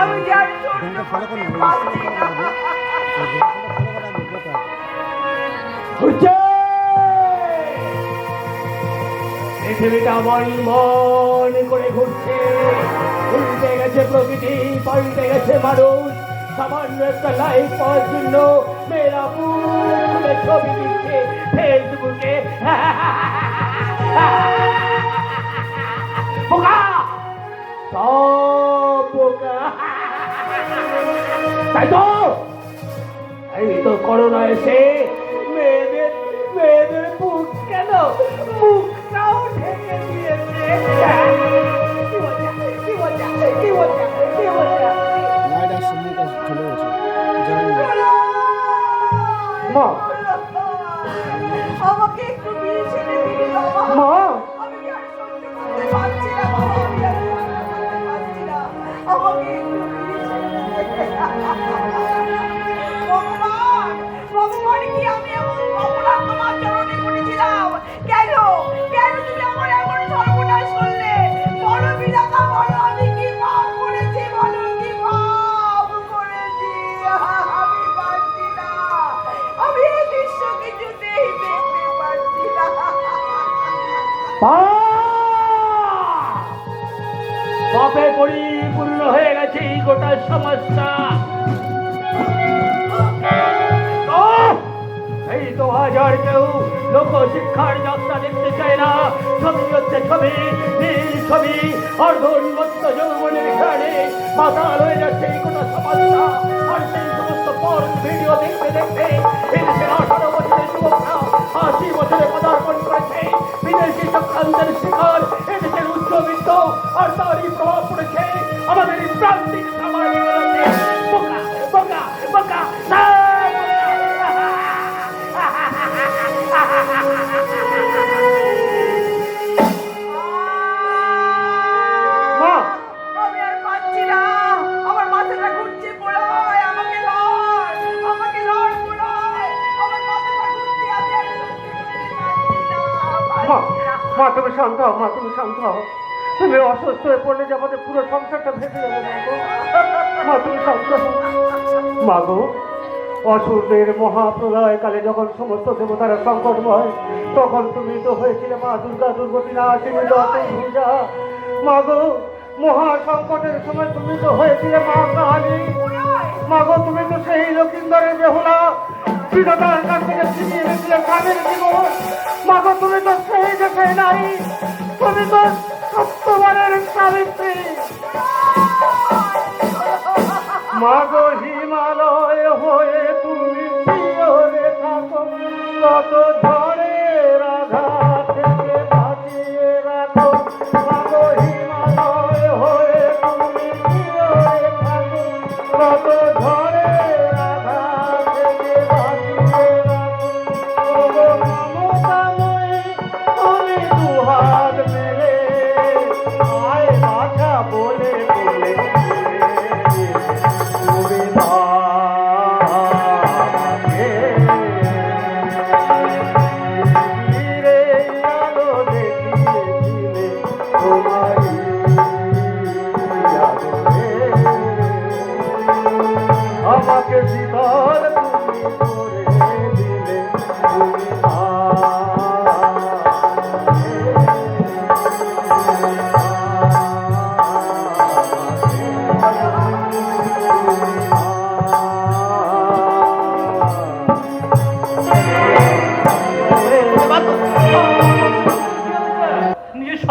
আমি যার জন্য পৃথিবীটা মন মন করে ঘুরছে উল্টে গেছে প্রকৃতি পাল্টে গেছে মানুষ সামান্য একটা লাইফ পাওয়ার জন্য মেয়েরা ছবি দিচ্ছে ফেসবুকে তাই তো? এই তো করোনা এসে মেয়েদের মেয়েদের মুখ কেন? মুখটাও ঢেকে দিয়েছে। মা আমাকে একটু বিয়ে ছেড়ে দিন মা পাপে! পরিপূর্ণ হয়ে গেছে এই গোটা সমস্যা এই তো হাজার কেউ লোক শিক্ষার যাত্রা দেখতে চায় না। ছবি হচ্ছে ছবি, নীল ছবি অর্ধন্মত্ত যৌবনের খেয়ালে মাতাল হয়ে যাচ্ছে এই গোটা সমাজটা। আর সেই সমস্ত পর ভিডিও দেখতে দেখতে আঠারো বছরের যুবকরা আশি বছরে পদার্পণ করেছে। বিদেশি চক্রান্তের শিকার। এদেশের উচ্চবিত্ত আর তারই প্রভাব পড়েছে। আমাদের প্রান্তিক সামাজিক তুমি শান্ত হও মা তুমি শান্ত হও। তুমি অসুস্থ হয়ে পড়লে যে আমাদের পুরো সংসারটা ভেঙে যাবে, মা তুমি শান্ত হও। মা গো, অসুরদের মহাপ্রলয় কালে যখন সমস্ত দেবতারা সংকটময়, তখন তুমি তো হয়েছিলে মা দুর্গা, দুর্গতি না আসেনি ভূজা মা গো মহা সংকটের সময় তুমি তো হয়েছিলে মা কালী। মাগো তুমি তো সেই লক্ষিন্দরের বেহুলা, বিধাতার কাছ থেকে ছিনিয়ে এনেছিলে স্বামীর জীবন। মাগো তুমি তো সত্যবানের সাবিত্রী। মাগো হিমালয় হয়ে তুমি থাকো কত ঝড়ের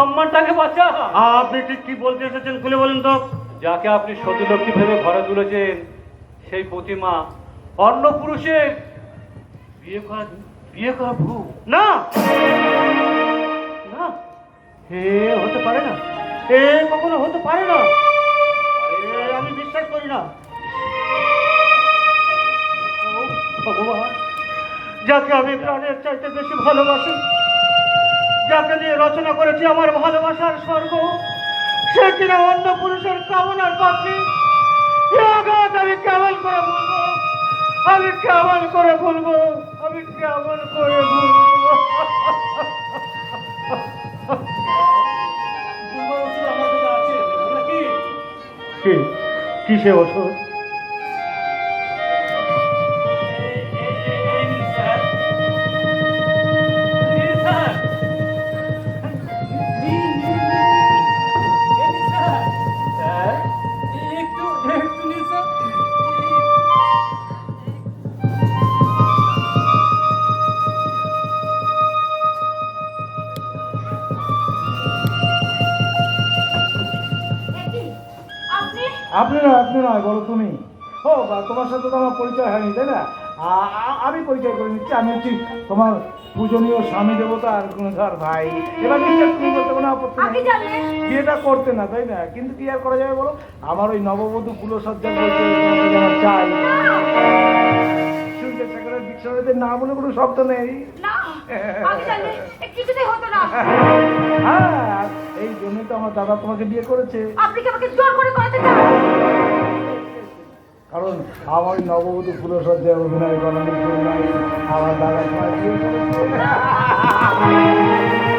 সম্মানটাকে বাঁচা আপনি ঠিক কি বলতে এসেছেন খুলে বলেন তো। যাকে আপনি সতীলক্ষ্মী ভেবে ঘরে তুলেছেন সেই প্রতিমা অন্য পুরুষের বিয়ে করা বিয়ে করা ভুল। না! না! হে হতে পারে না। এ কখনো হতে পারে না। আমি বিশ্বাস করি না। ভগবান যাকে আমি প্রাণের চাইতে বেশি ভালোবাসি যাকে নিয়ে রচনা করেছি আমার ভালোবাসার স্বর্গ সে কিনা অন্য পুরুষের কামনার পাখি। আঘাত আমি কেমন করে বলব আমি কেমন করে বলব আমি কেমন করে বলব কি? কি? কিসে ওষুধ নয় আপনি নয় বলো তুমি। ও বা তোমার সাথে তো আমার পরিচয় হয়নি তাই না? আমি পরিচয় করে নিচ্ছি। আমি হচ্ছি তোমার পূজনীয় স্বামী দেবতা আর গুণধর ভাই। এবার নিশ্চয় তুমি বলতে কোনো আপত্তি বিয়েটা করতে না তাই না? কিন্তু কি আর করা যাবে বলো? আমার ওই নববধূ কুলসজ্জা বলতে আমার চাই। ডিকশনারিতে না বলে কোনো শব্দ নেই। না আগে জানলে কিছুতেই হতো না। হ্যাঁ এই জন্যই তো আমার দাদা তোমাকে বিয়ে করেছে। আপনি কি আমাকে জোর করে করাতে চান? কারণ আমার নববধূ নববধূ ফুলসজ্জায় অভিনয় করানোর জন্য আমার দাদা তোমাকে বিয়ে করেছে।